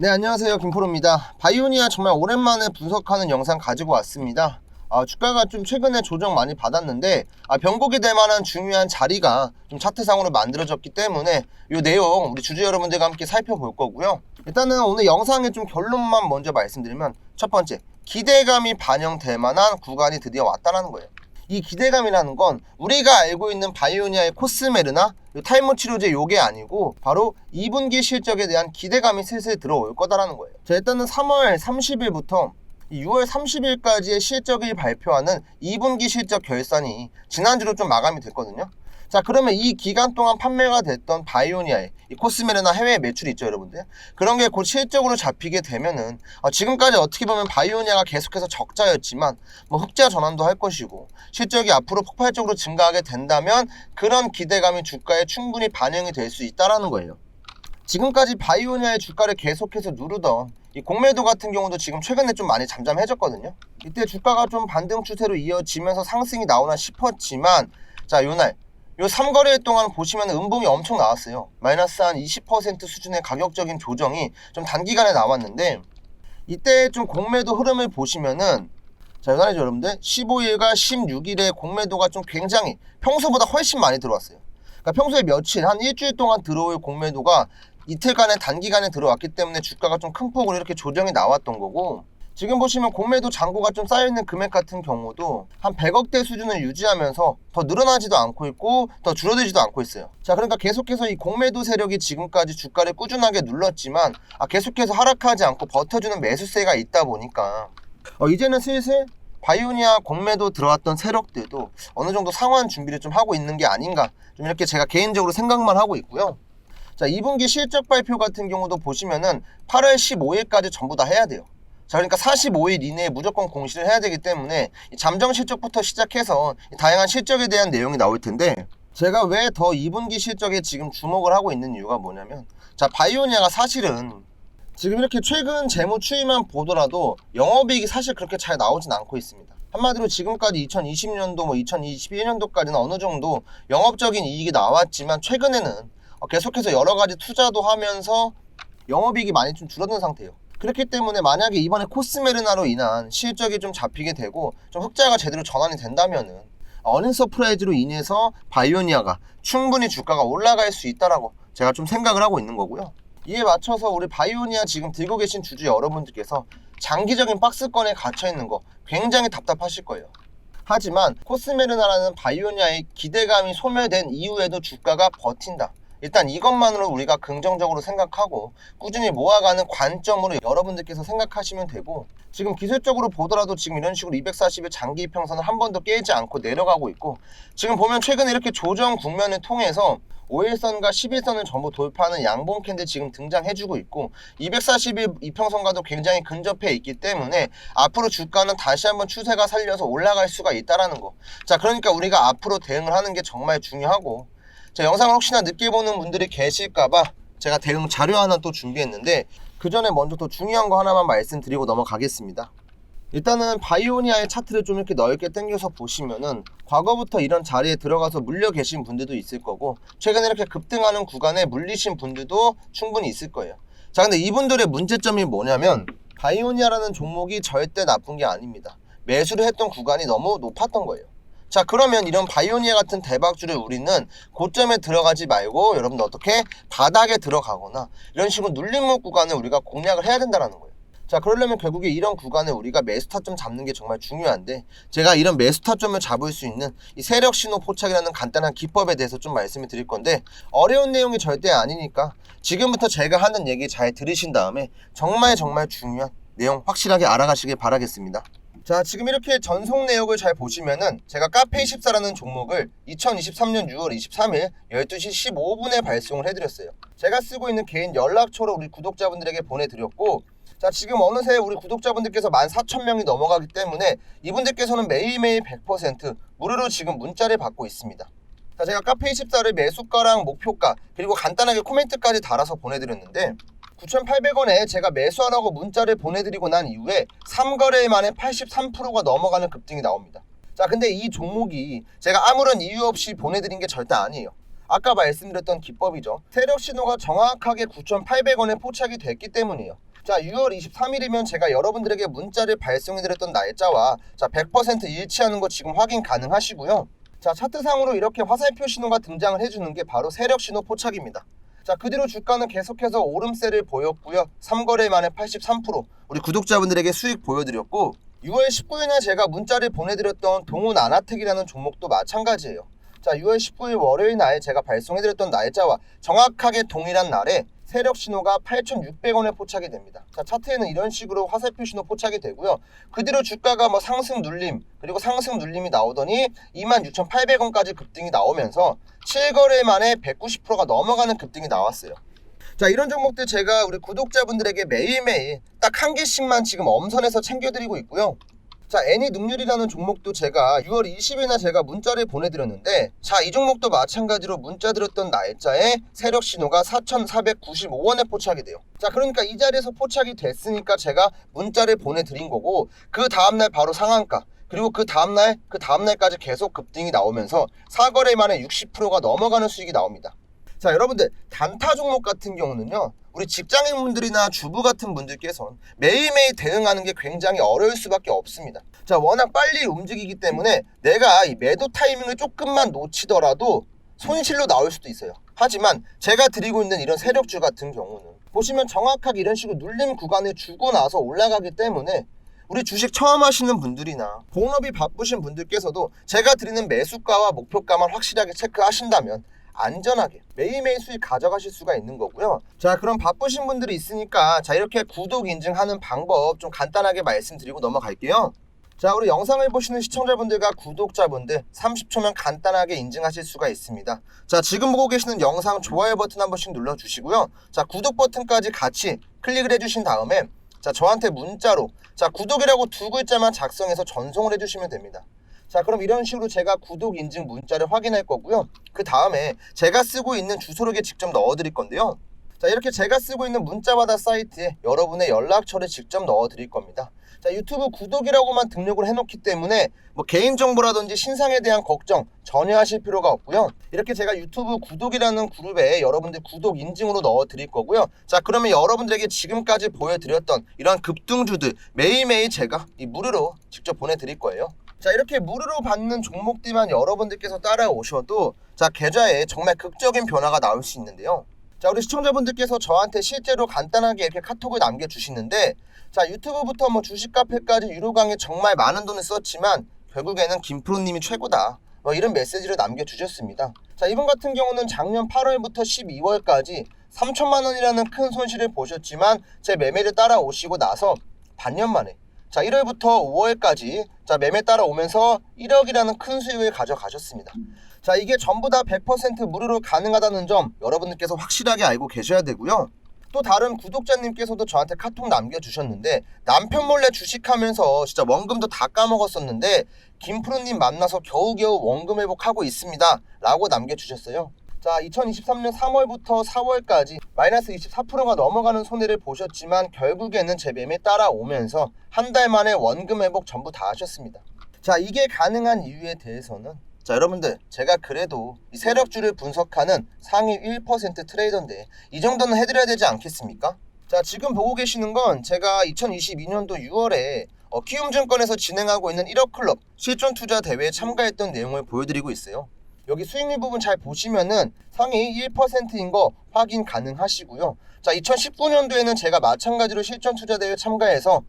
네 안녕하세요. 김프로입니다. 바이오니아 정말 오랜만에 분석하는 영상 가지고 왔습니다. 아, 주가가 좀 최근에 조정 많이 받았는데 아, 변곡이 될 만한 중요한 자리가 좀 차트상으로 만들어졌기 때문에 이 내용 우리 주주 여러분들과 함께 살펴볼 거고요. 일단은 오늘 영상의 좀 결론만 먼저 말씀드리면 첫 번째 기대감이 반영될 만한 구간이 드디어 왔다는 거예요. 이 기대감이라는 건 우리가 알고 있는 바이오니아의 코스메르나 요 탈모 치료제 요게 아니고 바로 2분기 실적에 대한 기대감이 슬슬 들어올 거다라는 거예요. 자, 일단은 3월 30일부터 6월 30일까지의 실적을 발표하는 2분기 실적 결산이 지난주로 좀 마감이 됐거든요. 자, 그러면 이 기간 동안 판매가 됐던 바이오니아의 이 코스메르나 해외 매출이 있죠, 여러분들. 그런 게 곧 실적으로 잡히게 되면은 어, 지금까지 어떻게 보면 바이오니아가 계속해서 적자였지만 뭐 흑자 전환도 할 것이고 실적이 앞으로 폭발적으로 증가하게 된다면 그런 기대감이 주가에 충분히 반영이 될 수 있다라는 거예요. 지금까지 바이오니아의 주가를 계속해서 누르던 이 공매도 같은 경우도 지금 최근에 좀 많이 잠잠해졌거든요. 이때 주가가 좀 반등 추세로 이어지면서 상승이 나오나 싶었지만 자 요날 요 3거래일 동안 보시면 음봉이 엄청 나왔어요. 마이너스 한 20% 수준의 가격적인 조정이 좀 단기간에 나왔는데 이때 좀 공매도 흐름을 보시면은 자, 알죠, 여러분들? 15일과 16일에 공매도가 좀 굉장히 평소보다 훨씬 많이 들어왔어요. 그러니까 평소에 며칠, 한 일주일 동안 들어올 공매도가 이틀간에 단기간에 들어왔기 때문에 주가가 좀 큰 폭으로 이렇게 조정이 나왔던 거고 지금 보시면 공매도 잔고가 좀 쌓여있는 금액 같은 경우도 한 100억대 수준을 유지하면서 더 늘어나지도 않고 있고 더 줄어들지도 않고 있어요. 자, 그러니까 계속해서 이 공매도 세력이 지금까지 주가를 꾸준하게 눌렀지만 아, 계속해서 하락하지 않고 버텨주는 매수세가 있다 보니까 어, 이제는 슬슬 바이오니아 공매도 들어왔던 세력들도 어느 정도 상환 준비를 좀 하고 있는 게 아닌가 좀 이렇게 제가 개인적으로 생각만 하고 있고요. 자, 2분기 실적 발표 같은 경우도 보시면은 8월 15일까지 전부 다 해야 돼요. 자, 그러니까 45일 이내에 무조건 공시를 해야 되기 때문에 이 잠정 실적부터 시작해서 이 다양한 실적에 대한 내용이 나올 텐데 제가 왜 더 2분기 실적에 지금 주목을 하고 있는 이유가 뭐냐면 자, 바이오니아가 사실은 지금 이렇게 최근 재무 추이만 보더라도 영업이익이 사실 그렇게 잘 나오진 않고 있습니다. 한마디로 지금까지 2020년도 뭐 2021년도까지는 어느 정도 영업적인 이익이 나왔지만 최근에는 어, 계속해서 여러 가지 투자도 하면서 영업이익이 많이 좀 줄어든 상태예요. 그렇기 때문에 만약에 이번에 코스메르나로 인한 실적이 좀 잡히게 되고 좀 흑자가 제대로 전환이 된다면은 어닝 서프라이즈로 인해서 바이오니아가 충분히 주가가 올라갈 수 있다라고 제가 좀 생각을 하고 있는 거고요. 이에 맞춰서 우리 바이오니아 지금 들고 계신 주주 여러분들께서 장기적인 박스권에 갇혀 있는 거 굉장히 답답하실 거예요. 하지만 코스메르나라는 바이오니아의 기대감이 소멸된 이후에도 주가가 버틴다. 일단 이것만으로 우리가 긍정적으로 생각하고 꾸준히 모아가는 관점으로 여러분들께서 생각하시면 되고 지금 기술적으로 보더라도 지금 이런 식으로 240일 장기 이평선을 한 번도 깨지 않고 내려가고 있고 지금 보면 최근에 이렇게 조정 국면을 통해서 5일선과 11선을 전부 돌파하는 양봉 캔들 지금 등장해주고 있고 240일 이평선과도 굉장히 근접해 있기 때문에 앞으로 주가는 다시 한번 추세가 살려서 올라갈 수가 있다라는 거. 자, 그러니까 우리가 앞으로 대응을 하는 게 정말 중요하고 자, 영상을 혹시나 늦게 보는 분들이 계실까봐 제가 대응 자료 하나 또 준비했는데 그 전에 먼저 또 중요한 거 하나만 말씀드리고 넘어가겠습니다. 일단은 바이오니아의 차트를 좀 이렇게 넓게 당겨서 보시면은 과거부터 이런 자리에 들어가서 물려 계신 분들도 있을 거고 최근에 이렇게 급등하는 구간에 물리신 분들도 충분히 있을 거예요. 자, 근데 이분들의 문제점이 뭐냐면 바이오니아라는 종목이 절대 나쁜 게 아닙니다. 매수를 했던 구간이 너무 높았던 거예요. 자 그러면 이런 바이오니아 같은 대박주를 우리는 고점에 들어가지 말고 여러분들 어떻게 바닥에 들어가거나 이런 식으로 눌림목 구간을 우리가 공략을 해야 된다는 거예요. 자 그러려면 결국에 이런 구간에 우리가 매수 타점 잡는 게 정말 중요한데 제가 이런 매수 타점을 잡을 수 있는 이 세력 신호 포착이라는 간단한 기법에 대해서 좀 말씀을 드릴 건데 어려운 내용이 절대 아니니까 지금부터 제가 하는 얘기 잘 들으신 다음에 정말 정말 중요한 내용 확실하게 알아가시길 바라겠습니다. 자 지금 이렇게 전송 내역을 잘 보시면은 제가 카페24라는 종목을 2023년 6월 23일 12시 15분에 발송을 해드렸어요. 제가 쓰고 있는 개인 연락처로 우리 구독자분들에게 보내드렸고 자 지금 어느새 우리 구독자분들께서 14,000명이 넘어가기 때문에 이분들께서는 매일매일 100% 무료로 지금 문자를 받고 있습니다. 자 제가 카페24를 매수가랑 목표가 그리고 간단하게 코멘트까지 달아서 보내드렸는데 9,800원에 제가 매수하라고 문자를 보내드리고 난 이후에 3거래일 만에 83%가 넘어가는 급등이 나옵니다. 자, 근데 이 종목이 제가 아무런 이유 없이 보내드린 게 절대 아니에요. 아까 말씀드렸던 기법이죠. 세력 신호가 정확하게 9,800원에 포착이 됐기 때문이에요. 자, 6월 23일이면 제가 여러분들에게 문자를 발송해드렸던 날짜와 자, 100% 일치하는 거 지금 확인 가능하시고요. 자, 차트상으로 이렇게 화살표 신호가 등장을 해주는 게 바로 세력 신호 포착입니다. 자, 그 뒤로 주가는 계속해서 오름세를 보였고요. 3거래 만에 83% 우리 구독자분들에게 수익 보여드렸고 6월 19일에 제가 문자를 보내드렸던 동훈 아나텍이라는 종목도 마찬가지예요. 자, 6월 19일 월요일 날 제가 발송해드렸던 날짜와 정확하게 동일한 날에 세력 신호가 8,600원에 포착이 됩니다. 자, 차트에는 이런 식으로 화살표 신호 포착이 되고요. 그 뒤로 주가가 뭐 상승 눌림, 그리고 상승 눌림이 나오더니 26,800원까지 급등이 나오면서 7거래 만에 190%가 넘어가는 급등이 나왔어요. 자, 이런 종목들 제가 우리 구독자분들에게 매일매일 딱 한 개씩만 지금 엄선해서 챙겨드리고 있고요. 자, 애니 능률이라는 종목도 제가 6월 20일날 제가 문자를 보내드렸는데 자, 이 종목도 마찬가지로 문자 드렸던 날짜에 세력 신호가 4,495원에 포착이 돼요. 자, 그러니까 이 자리에서 포착이 됐으니까 제가 문자를 보내드린 거고 그 다음날 바로 상한가 그리고 그 다음날 그 다음날까지 계속 급등이 나오면서 사거래 만에 60%가 넘어가는 수익이 나옵니다. 자 여러분들 단타 종목 같은 경우는요 우리 직장인분들이나 주부 같은 분들께서는 매일매일 대응하는 게 굉장히 어려울 수밖에 없습니다. 자 워낙 빨리 움직이기 때문에 내가 이 매도 타이밍을 조금만 놓치더라도 손실로 나올 수도 있어요. 하지만 제가 드리고 있는 이런 세력주 같은 경우는 보시면 정확하게 이런 식으로 눌림 구간을 주고 나서 올라가기 때문에 우리 주식 처음 하시는 분들이나 본업이 바쁘신 분들께서도 제가 드리는 매수가와 목표가만 확실하게 체크하신다면 안전하게 매일매일 수익 가져가실 수가 있는 거고요. 자, 그럼 바쁘신 분들이 있으니까 자, 이렇게 구독 인증하는 방법 좀 간단하게 말씀드리고 넘어갈게요. 자, 우리 영상을 보시는 시청자분들과 구독자분들 30초면 간단하게 인증하실 수가 있습니다. 자, 지금 보고 계시는 영상 좋아요 버튼 한 번씩 눌러 주시고요. 자, 구독 버튼까지 같이 클릭을 해 주신 다음에 자, 저한테 문자로 자, 구독이라고 두 글자만 작성해서 전송을 해 주시면 됩니다. 자 그럼 이런 식으로 제가 구독 인증 문자를 확인할 거고요. 그 다음에 제가 쓰고 있는 주소록에 직접 넣어 드릴 건데요. 자 이렇게 제가 쓰고 있는 문자받아 사이트에 여러분의 연락처를 직접 넣어 드릴 겁니다. 자 유튜브 구독이라고만 등록을 해놓기 때문에 뭐 개인정보라든지 신상에 대한 걱정 전혀 하실 필요가 없고요. 이렇게 제가 유튜브 구독이라는 그룹에 여러분들 구독 인증으로 넣어 드릴 거고요. 자 그러면 여러분들에게 지금까지 보여드렸던 이런 급등주들 매일매일 제가 이 무료로 직접 보내드릴 거예요 자 이렇게 무료로 받는 종목들만 여러분들께서 따라오셔도 자 계좌에 정말 극적인 변화가 나올 수 있는데요. 자 우리 시청자분들께서 저한테 실제로 간단하게 이렇게 카톡을 남겨주시는데 자 유튜브부터 뭐 주식 카페까지 유료 강의 정말 많은 돈을 썼지만 결국에는 김프로님이 최고다. 뭐 이런 메시지를 남겨주셨습니다. 자 이분 같은 경우는 작년 8월부터 12월까지 3천만 원이라는 큰 손실을 보셨지만 제 매매를 따라오시고 나서 반년 만에 자 1월부터 5월까지 자 매매 따라오면서 1억이라는 큰 수익을 가져가셨습니다. 자 이게 전부 다 100% 무료로 가능하다는 점 여러분들께서 확실하게 알고 계셔야 되고요. 또 다른 구독자님께서도 저한테 카톡 남겨주셨는데 남편 몰래 주식하면서 진짜 원금도 다 까먹었었는데 김프로님 만나서 겨우겨우 원금 회복하고 있습니다 라고 남겨주셨어요 자 2023년 3월부터 4월까지 마이너스 24%가 넘어가는 손해를 보셨지만 결국에는 제 매매 따라오면서 한 달 만에 원금 회복 전부 다 하셨습니다 자 이게 가능한 이유에 대해서는 자 여러분들 제가 그래도 이 세력주를 분석하는 상위 1% 트레이더인데 이 정도는 해드려야 되지 않겠습니까? 자 지금 보고 계시는 건 제가 2022년도 6월에 어, 키움증권에서 진행하고 있는 1억 클럽 실전 투자 대회에 참가했던 내용을 보여드리고 있어요. 여기 수익률 부분 잘 보시면은 상위 1%인 거 확인 가능하시고요. 자 2019년도에는 제가 마찬가지로 실전 투자 대회 참가해서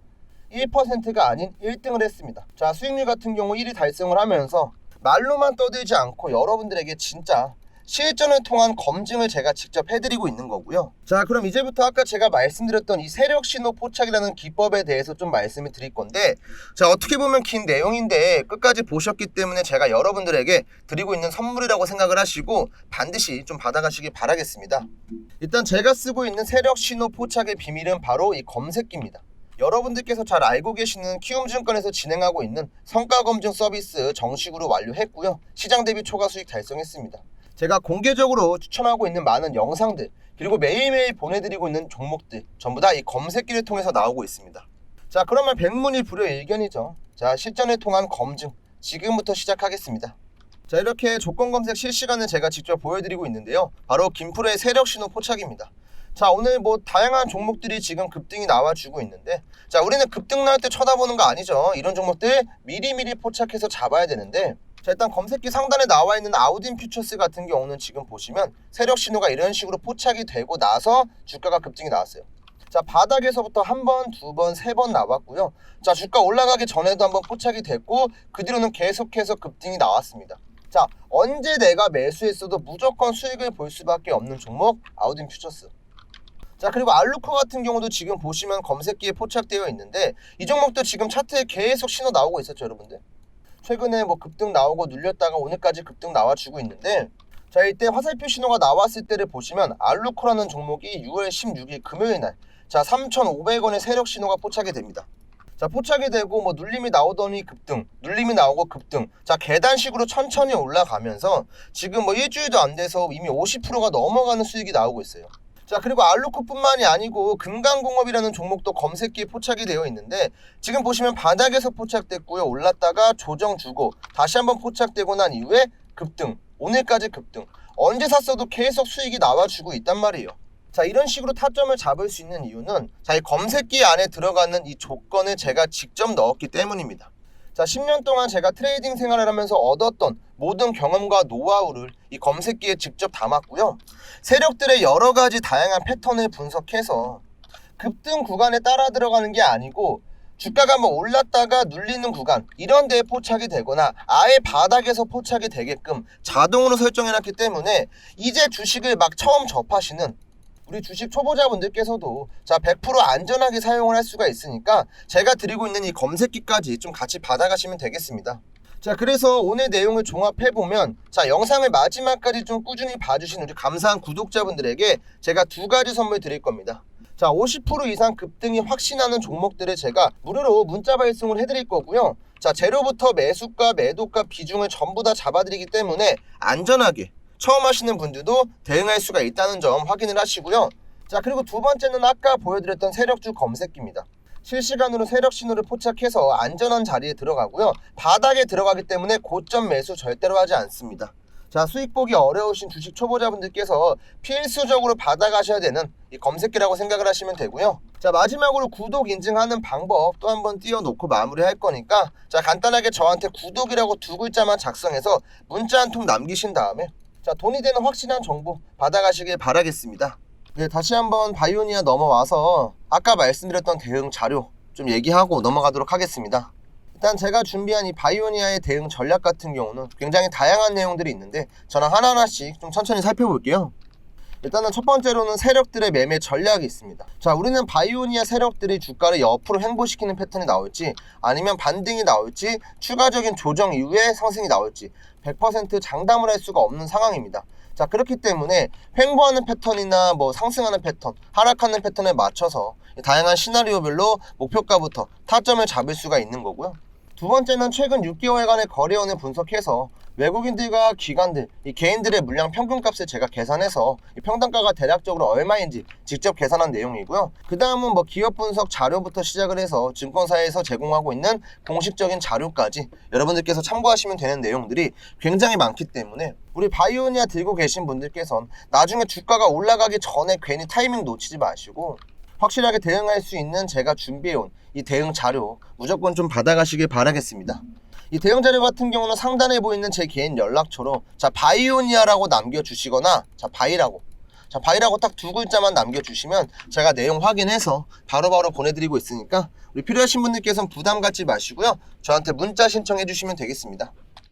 1%가 아닌 1등을 했습니다. 자 수익률 같은 경우 1위 달성을 하면서 말로만 떠들지 않고 여러분들에게 진짜 실전을 통한 검증을 제가 직접 해드리고 있는 거고요. 자, 그럼 이제부터 아까 제가 말씀드렸던 이 세력 신호 포착이라는 기법에 대해서 좀 말씀을 드릴 건데, 자, 어떻게 보면 긴 내용인데 끝까지 보셨기 때문에 제가 여러분들에게 드리고 있는 선물이라고 생각을 하시고 반드시 좀 받아가시길 바라겠습니다. 일단 제가 쓰고 있는 세력 신호 포착의 비밀은 바로 이 검색기입니다. 여러분들께서 잘 알고 계시는 키움증권에서 진행하고 있는 성과 검증 서비스 정식으로 완료했고요. 시장 대비 초과 수익 달성했습니다. 제가 공개적으로 추천하고 있는 많은 영상들 그리고 매일매일 보내드리고 있는 종목들 전부 다 이 검색기를 통해서 나오고 있습니다. 자 그러면 백문이 불여일견이죠. 자 실전을 통한 검증 지금부터 시작하겠습니다. 자 이렇게 조건 검색 실시간을 제가 직접 보여드리고 있는데요. 바로 김프로의 세력 신호 포착입니다. 자 오늘 뭐 다양한 종목들이 지금 급등이 나와주고 있는데 자 우리는 급등 나올 때 쳐다보는 거 아니죠 이런 종목들 미리미리 포착해서 잡아야 되는데 자 일단 검색기 상단에 나와 있는 아우딘 퓨처스 같은 경우는 지금 보시면 세력 신호가 이런 식으로 포착이 되고 나서 주가가 급등이 나왔어요. 자 바닥에서부터 한 번, 두 번, 세 번 나왔고요. 자 주가 올라가기 전에도 한번 포착이 됐고 그 뒤로는 계속해서 급등이 나왔습니다. 자 언제 내가 매수했어도 무조건 수익을 볼 수밖에 없는 종목 아우딘 퓨처스. 자 그리고 알루코 같은 경우도 지금 보시면 검색기에 포착되어 있는데 이 종목도 지금 차트에 계속 신호 나오고 있었죠 여러분들 최근에 뭐 급등 나오고 눌렸다가 오늘까지 급등 나와주고 있는데 자 이때 화살표 신호가 나왔을 때를 보시면 알루코라는 종목이 6월 16일 금요일 날 자 3,500원의 세력 신호가 포착이 됩니다. 자 포착이 되고 뭐 눌림이 나오더니 급등 눌림이 나오고 급등 자 계단식으로 천천히 올라가면서 지금 뭐 일주일도 안 돼서 이미 50%가 넘어가는 수익이 나오고 있어요 자 그리고 알루코뿐만이 아니고 금강공업이라는 종목도 검색기에 포착이 되어 있는데 지금 보시면 바닥에서 포착됐고요. 올랐다가 조정 주고 다시 한번 포착되고 난 이후에 급등 오늘까지 급등. 언제 샀어도 계속 수익이 나와주고 있단 말이에요. 자 이런 식으로 타점을 잡을 수 있는 이유는 자 이 검색기 안에 들어가는 이 조건을 제가 직접 넣었기 때문입니다. 자 10년 동안 제가 트레이딩 생활을 하면서 얻었던 모든 경험과 노하우를 이 검색기에 직접 담았고요 세력들의 여러 가지 다양한 패턴을 분석해서 급등 구간에 따라 들어가는 게 아니고 주가가 뭐 올랐다가 눌리는 구간 이런 데에 포착이 되거나 아예 바닥에서 포착이 되게끔 자동으로 설정해놨기 때문에 이제 주식을 막 처음 접하시는 우리 주식 초보자분들께서도 자 100% 안전하게 사용을 할 수가 있으니까 제가 드리고 있는 이 검색기까지 좀 같이 받아가시면 되겠습니다. 자 그래서 오늘 내용을 종합해 보면 자 영상을 마지막까지 좀 꾸준히 봐주신 우리 감사한 구독자분들에게 제가 두 가지 선물 드릴 겁니다. 자 50% 이상 급등이 확신하는 종목들을 제가 무료로 문자 발송을 해드릴 거고요. 자 재료부터 매수가 매도가 비중을 전부 다 잡아드리기 때문에 안전하게 처음 하시는 분들도 대응할 수가 있다는 점 확인을 하시고요. 자 그리고 두 번째는 아까 보여드렸던 세력주 검색기입니다. 실시간으로 세력 신호를 포착해서 안전한 자리에 들어가고요. 바닥에 들어가기 때문에 고점 매수 절대로 하지 않습니다. 자 수익 보기 어려우신 주식 초보자분들께서 필수적으로 받아가셔야 되는 이 검색기라고 생각을 하시면 되고요. 자 마지막으로 구독 인증하는 방법 또 한번 띄워놓고 마무리할 거니까 자 간단하게 저한테 구독이라고 두 글자만 작성해서 문자 한 통 남기신 다음에 자 돈이 되는 확실한 정보 받아가시길 바라겠습니다. 네, 다시 한번 바이오니아 넘어와서 아까 말씀드렸던 대응 자료 좀 얘기하고 넘어가도록 하겠습니다. 일단 제가 준비한 이 바이오니아의 대응 전략 같은 경우는 굉장히 다양한 내용들이 있는데 저는 하나하나씩 좀 천천히 살펴볼게요. 일단은 첫 번째로는 세력들의 매매 전략이 있습니다. 자, 우리는 바이오니아 세력들이 주가를 옆으로 횡보시키는 패턴이 나올지 아니면 반등이 나올지 추가적인 조정 이후에 상승이 나올지 100% 장담을 할 수가 없는 상황입니다. 자, 그렇기 때문에 횡보하는 패턴이나 뭐 상승하는 패턴, 하락하는 패턴에 맞춰서 다양한 시나리오별로 목표가부터 타점을 잡을 수가 있는 거고요. 두 번째는 최근 6개월간의 거래원을 분석해서 외국인들과 기관들, 이 개인들의 물량 평균값을 제가 계산해서 이 평단가가 대략적으로 얼마인지 직접 계산한 내용이고요. 그 다음은 뭐 기업 분석 자료부터 시작을 해서 증권사에서 제공하고 있는 공식적인 자료까지 여러분들께서 참고하시면 되는 내용들이 굉장히 많기 때문에 우리 바이오니아 들고 계신 분들께선 나중에 주가가 올라가기 전에 괜히 타이밍 놓치지 마시고 확실하게 대응할 수 있는 제가 준비해온 이 대응 자료 무조건 좀 받아가시길 바라겠습니다. 이 대응 자료 같은 경우는 상단에 보이는 제 개인 연락처로 자 바이오니아라고 남겨주시거나 자 바이라고 자 바이라고 딱 두 글자만 남겨주시면 제가 내용 확인해서 바로바로 보내드리고 있으니까 우리 필요하신 분들께서는 부담 갖지 마시고요 저한테 문자 신청해 주시면 되겠습니다.